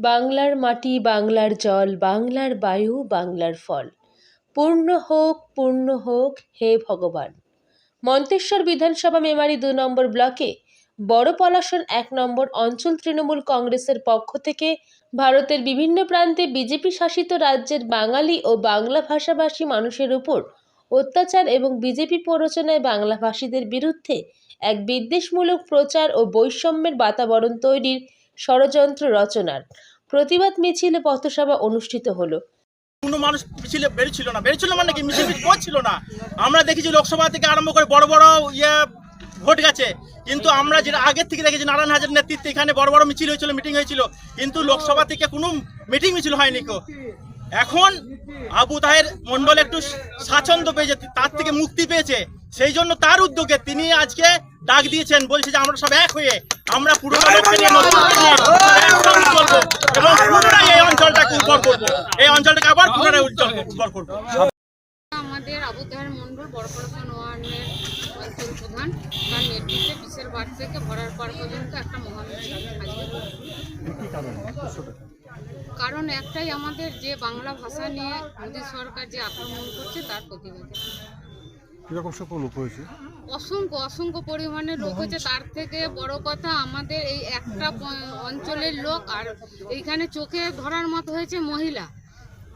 বাংলার মাটি, বাংলার জল, বাংলার বায়ু, বাংলার ফল। পূর্ণ হোক পূর্ণ হোক, হে ভগবান। মন্তেশ্বর বিধানসভা মেমারি দু নম্বর ব্লকে বড় পলাশন এক নম্বর অঞ্চল তৃণমূল কংগ্রেসের পক্ষ থেকে ভারতের বিভিন্ন প্রান্তে বিজেপি শাসিত রাজ্যের বাঙালি ও বাংলা ভাষাভাষী মানুষের উপর অত্যাচার এবং বিজেপি প্ররোচনায় বাংলাভাষীদের বিরুদ্ধে এক বিদ্বেষমূলক প্রচার ও বৈষম্যের বাতাবরণ তৈরির ষড়যন্ত্র রচনার। প্রতিবাদ মিছিল পথসভা অনুষ্ঠিত হলো। কোনো মানুষ মিছিলে বেরোচ্ছিল না। বেরোচ্ছিল মানে কি? মিছিল করছিল না। আমরা দেখেছি লোকসভা থেকে আরম্ভ করে বড় বড় ইয়ে ভোট গেছে। কিন্তু আমরা যেটা আগের থেকে দেখেছি, নারায়ণ হাজার নেতৃত্বে এখানে বড় বড় মিছিল হয়েছিল, মিটিং হয়েছিল। কিন্তু লোকসভা থেকে কোনো মিটিং মিছিল হয়নি কো। এখন আবু তাহের মন্ডল একটু স্বাচ্ছন্দ্য পেয়েছে, তার থেকে মুক্তি পেয়েছে। সেই জন্য তার উদ্যোগে তিনি আজকে ডাক দিয়েছেন, বলছে যে আমরা সব এক হয়ে আমরা পুরোনো এবং পুনরায় এই অঞ্চলটাকে উর্বর করব। এই অঞ্চলটাকে আবার পুনরায় উজ্জ্বল উর্বর করব। আমাদের আবু মন্ডল বড় পড়াশোনা ওয়ানের অঞ্চল প্রধান। তার নেতৃত্বে বিশের বার থেকে ভরার পার পর্যন্ত একটা মহামিছিল কারণ একটাই আমাদের যে বাংলা ভাষা নিয়ে মোদী সরকার যে আক্রমণ করছে তার প্রতিবাদে। কীরকম সকল লোক হয়েছে? অসংখ্য অসংখ্য পরিমাণে লোক হচ্ছে তার থেকে বড় কথা আমাদের এই একটা অঞ্চলের লোক আর এইখানে চোখে ধরার মতো হয়েছে মহিলা।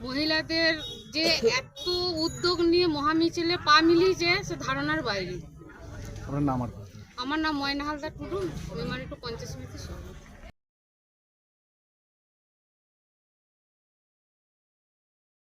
মহিলাদের যে এত উদ্যোগ নিয়ে মহামিছিলে পা মিলিয়েছে সে ধারণার বাইরে। আমার নাম ময়না হালদার টুডু। মেমারি টু পঞ্চাশ মিনিটের সভাপতি।